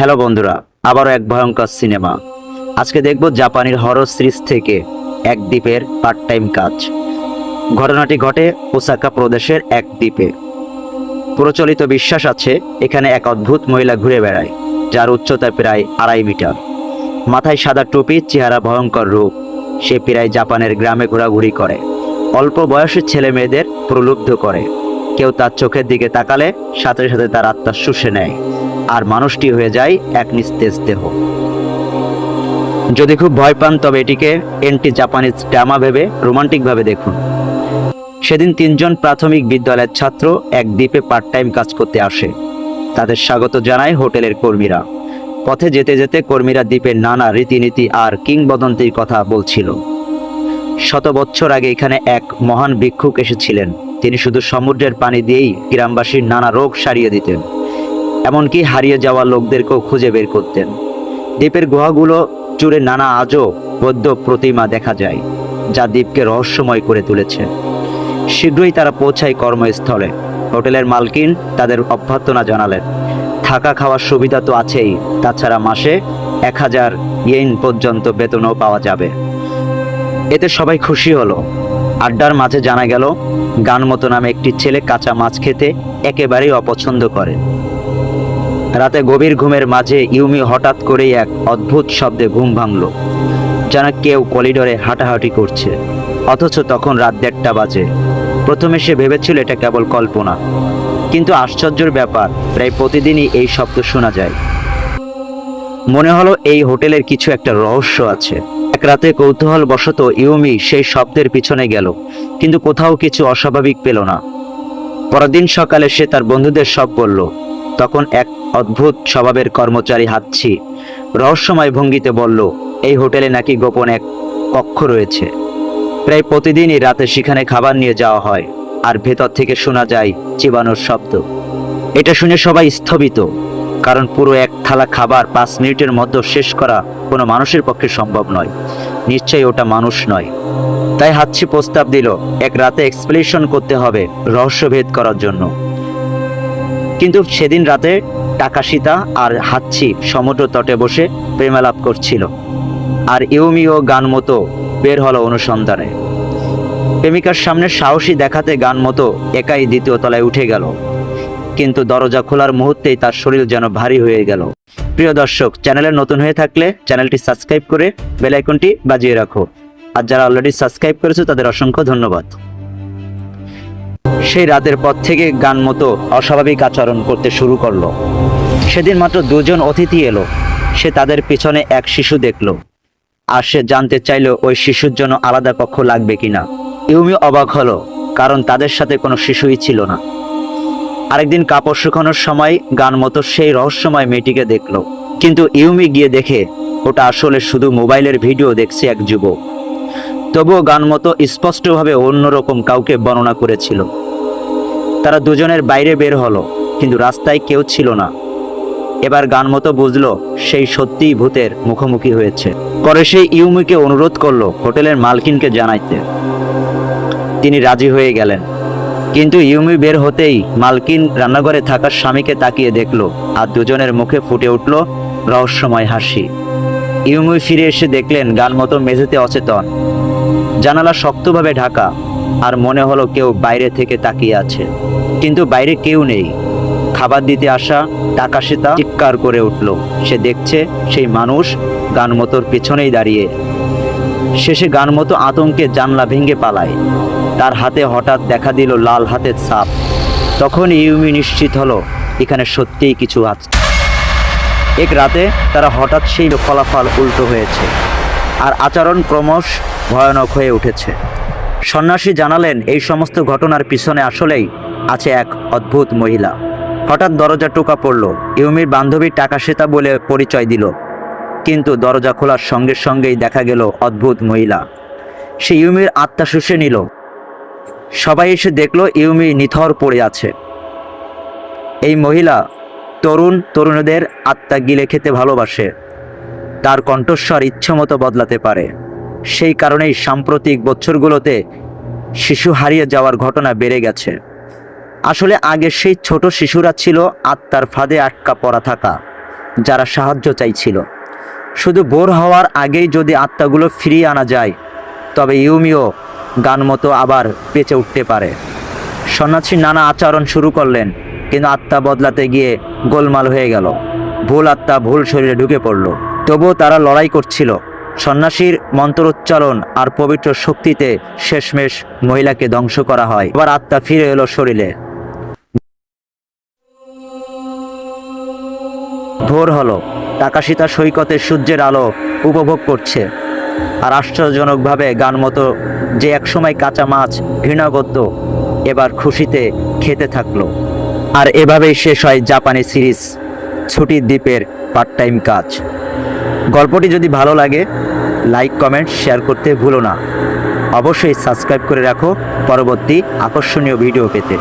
Hello বন্ধুরা, আবারও এক ভয়ঙ্কর সিনেমা। আজকে দেখব জাপানের হরর সিরিজ থেকে এক দ্বীপের পার্ট টাইম কাজ। ঘটনাটি ঘটে ওসাকা প্রদেশের এক দ্বীপে। প্রচলিত বিশ্বাস আছে, এখানে এক অদ্ভুত মহিলা ঘুরে বেড়ায়, যার উচ্চতা প্রায় আড়াই মিটার। মাথায় সাদা টুপি, চেহারা ভয়ঙ্কর রূপ। সে প্রায় জাপানের গ্রামে ঘোরাঘুরি করে। অল্প বয়সের ছেলে মেয়েদের প্রলুব্ধ করে। কেউ তার চোখের দিকে তাকালে সাথে সাথে তার আত্মা শুষে নেয়। আর মানুষটি হয়ে যায় এক নিস্তেজ দেহ। যদি খুব ভয় পান, তবে এটিকে এন্টি জাপানিজ ড্রামা ভেবে, রোমান্টিকভাবে দেখুন। সেদিন তিনজন প্রাথমিক বিদ্যালয়ের ছাত্র এক দ্বীপে পার্ট টাইম কাজ করতে আসে। তাদের স্বাগত জানায় হোটেলের কর্মীরা। পথে যেতে যেতে কর্মীরা দ্বীপের নানা রীতিনীতি আর কিংবদন্তির কথা বলছিল। শত বছর আগে এখানে এক মহান ভিক্ষুক এসেছিলেন। তিনি শুধু সমুদ্রের পানি দিয়েই গ্রামবাসীর নানা রোগ সারিয়ে দিতেন। এমনকি হারিয়ে যাওয়া লোকদেরকেও খুঁজে বের করতেন। দ্বীপের গুহাগুলো জুড়ে নানা আজও বৌদ্ধ প্রতিমা দেখা যায়, যা দ্বীপকে রহস্যময় করে তুলেছে। শীঘ্রই তারা পৌঁছায় কর্মস্থলে। হোটেলের মালকিন তাদের অভ্যর্থনা জানালেন। থাকা খাওয়ার সুবিধা তো আছেই, তাছাড়া মাসে এক হাজার ইয়েন পর্যন্ত বেতনও পাওয়া যাবে। এতে সবাই খুশি হলো। আড্ডার মাঝে জানা গেল গান মতো নামে একটি ছেলে কাঁচা মাছ খেতে একেবারেই অপছন্দ করে। রাতে গভীর ঘুমের মাঝে ইউমি হঠাৎ করেই এক অদ্ভুত শব্দে ঘুম ভাঙল, যেন কেউ কলিডরে হাঁটাহাঁটি করছে। অথচ তখন রাত দেড়টা বাজে। প্রথমে সে ভেবেছিল এটা কেবল কল্পনা। কিন্তু আশ্চর্যের ব্যাপার, প্রায় প্রতিদিনই এই শব্দ শোনা যায়। মনে হলো এই হোটেলের কিছু একটা রহস্য আছে। এক রাতে কৌতূহল বশত ইউমি সেই শব্দের পিছনে গেল, কিন্তু কোথাও কিছু অস্বাভাবিক পেল না। পরদিন সকালে সে তার বন্ধুদের সব বলল তখন এক অদ্ভুত স্বভাবের কর্মচারী হাতছি রহস্যময় ভঙ্গিতে বলল, এই হোটেলে নাকি গোপন এক কক্ষ রয়েছে। প্রায় প্রতিদিনই রাতে সেখানে খাবার নিয়ে যাওয়া হয়, আর ভেতর থেকে শোনা যায় চিবানোর শব্দ। এটা শুনে সবাই স্থবিত, কারণ পুরো এক থালা খাবার পাঁচ মিনিটের মধ্যে শেষ করা কোনো মানুষের পক্ষে সম্ভব নয়। নিশ্চয়ই ওটা মানুষ নয়। তাই হাতছি প্রস্তাব দিল, এক রাতে এক্সপ্লেশন করতে হবে রহস্যভেদ করার জন্য। কিন্তু সেদিন রাতে টাকাশিতা আর হাচ্ছি সমুদ্র তটে বসে প্রেমালাপ করছিল। আর ইউমি ও গান মতো বের হলো অনুসন্ধানে। প্রেমিকার সামনে সাহসী দেখাতে গান মতো একাই দ্বিতীয় তলায় উঠে গেল। কিন্তু দরজা খোলার মুহূর্তেই তার শরীর যেন ভারী হয়ে গেল। প্রিয় দর্শক, চ্যানেলে নতুন হয়ে থাকলে চ্যানেলটি সাবস্ক্রাইব করে বেল আইকনটি বাজিয়ে রাখো। আর যারা অলরেডি সাবস্ক্রাইব করেছে, তাদের অসংখ্য ধন্যবাদ। সেই রাতের পর থেকে গান মতো অস্বাভাবিক আচরণ করতে শুরু করল। সেদিন মাত্র দুজন অতিথি এলো। সে তাদের পিছনে এক শিশু দেখল। আর সে জানতে চাইলো ওই শিশুর জন্য আলাদা কক্ষ লাগবে কিনা। ইউমি অবাক হলো, কারণ তাদের সাথে কোনো শিশুই ছিল না। আরেকদিন কাপড় শুকানোর সময় গান মতো সেই রহস্যময় মেয়েটিকে দেখল। কিন্তু ইউমি গিয়ে দেখে, ওটা আসলে শুধু মোবাইলের ভিডিও দেখছে এক যুবক। তবুও গান মতো স্পষ্টভাবে অন্যরকম কাউকে বর্ণনা করেছিল। তারা দুজনের বাইরে বের হলো, কিন্তু রাস্তায় কেউ ছিল না। এবার গান মতো বুঝলো, সেই সত্যিই ভূতের মুখোমুখি হয়েছে। পরে সেই ইউমিকে অনুরোধ করল হোটেলের মালকিনকে জানাইতে। তিনি রাজি হয়ে গেলেন। কিন্তু ইউমি বের হতেই মালকিন রান্নাঘরে থাকা স্বামীকে তাকিয়ে দেখল আর দুজনের মুখে ফুটে উঠল রহস্যময় হাসি। ইউমি ফিরে এসে দেখলেন গান মতো মেঝেতে অচেতন। জানালা শক্তভাবে ঢাকা, আর মনে হলো কেউ বাইরে থেকে তাকিয়ে আছে। কিন্তু বাইরে কেউ নেই। খাবার দিতে আসা টাকা সেতা চিৎকার করে উঠল। সে দেখছে সেই মানুষ গান মতোর পেছনেই দাঁড়িয়ে। শেষে গান মতো আতঙ্কে জানলা ভেঙে পালায়। তার হাতে হঠাৎ দেখা দিল লাল হাতের ছাপ তখন ইউমি নিশ্চিত হলো এখানে সত্যিই কিছু আছে। এক রাতে তারা হঠাৎ সেই ফলাফল উল্টো হয়েছে। আর আচরণ ক্রমশ ভয়ানক হয়ে উঠেছে। সন্ন্যাসী জানালেন, এই সমস্ত ঘটনার পিছনে আসলেই আছে এক অদ্ভুত মহিলা। হঠাৎ দরজা টোকা পড়ল। ইউমির বান্ধবী টাকা সেতা বলে পরিচয় দিল। কিন্তু দরজা খোলার সঙ্গে সঙ্গেই দেখা গেল অদ্ভুত মহিলা। সে ইউমির আত্মা শুষে নিল। সবাই এসে দেখল ইউমি নিথর পড়ে আছে। এই মহিলা তরুণ তরুণীদের আত্মা গিলে খেতে ভালোবাসে। তার কণ্ঠস্বর ইচ্ছামতো বদলাতে পারে। সেই কারণেই সাম্প্রতিক বছরগুলোতে শিশু হারিয়ে যাওয়ার ঘটনা বেড়ে গেছে। আসলে আগে সেই ছোট শিশুরা ছিল আত্মার ফাঁদে আটকা পড়া থাকা, যারা সাহায্য চাইছিল। শুধু বোর হওয়ার আগেই যদি আত্মাগুলো ফিরিয়ে আনা যায়, তবে ইউমিও গান মতো আবার বেঁচে উঠতে পারে। সন্ন্যাসী নানা আচরণ শুরু করলেন, কিন্তু আত্মা বদলাতে গিয়ে গোলমাল হয়ে গেল। ভুল আত্মা ভুল শরীরে ঢুকে পড়ল। তবুও তারা লড়াই করছিল। সন্ন্যাসীর মন্ত্রোচ্চারণ আর পবিত্র শক্তিতে শেষমেশ মহিলাকে ধ্বংস করা হয়। আবার আত্মা ফিরে এলো শরীরে। ভোর হলো। তাকাশিতা সৈকতে সূর্যের আলো উপভোগ করছে। আর আশ্চর্যজনকভাবে গান মতো যে একসময় কাঁচা মাছ ঘৃণা করত, এবার খুশিতে খেতে থাকল। আর এভাবেই শেষ হয় জাপানি সিরিজ, ছুটির দ্বীপের পার্ট টাইম কাজ। গল্পটি যদি ভালো লাগে লাইক কমেন্ট শেয়ার করতে ভুলো না। অবশ্যই সাবস্ক্রাইব করে রাখো পরবর্তী আকর্ষণীয় ভিডিও পেতে।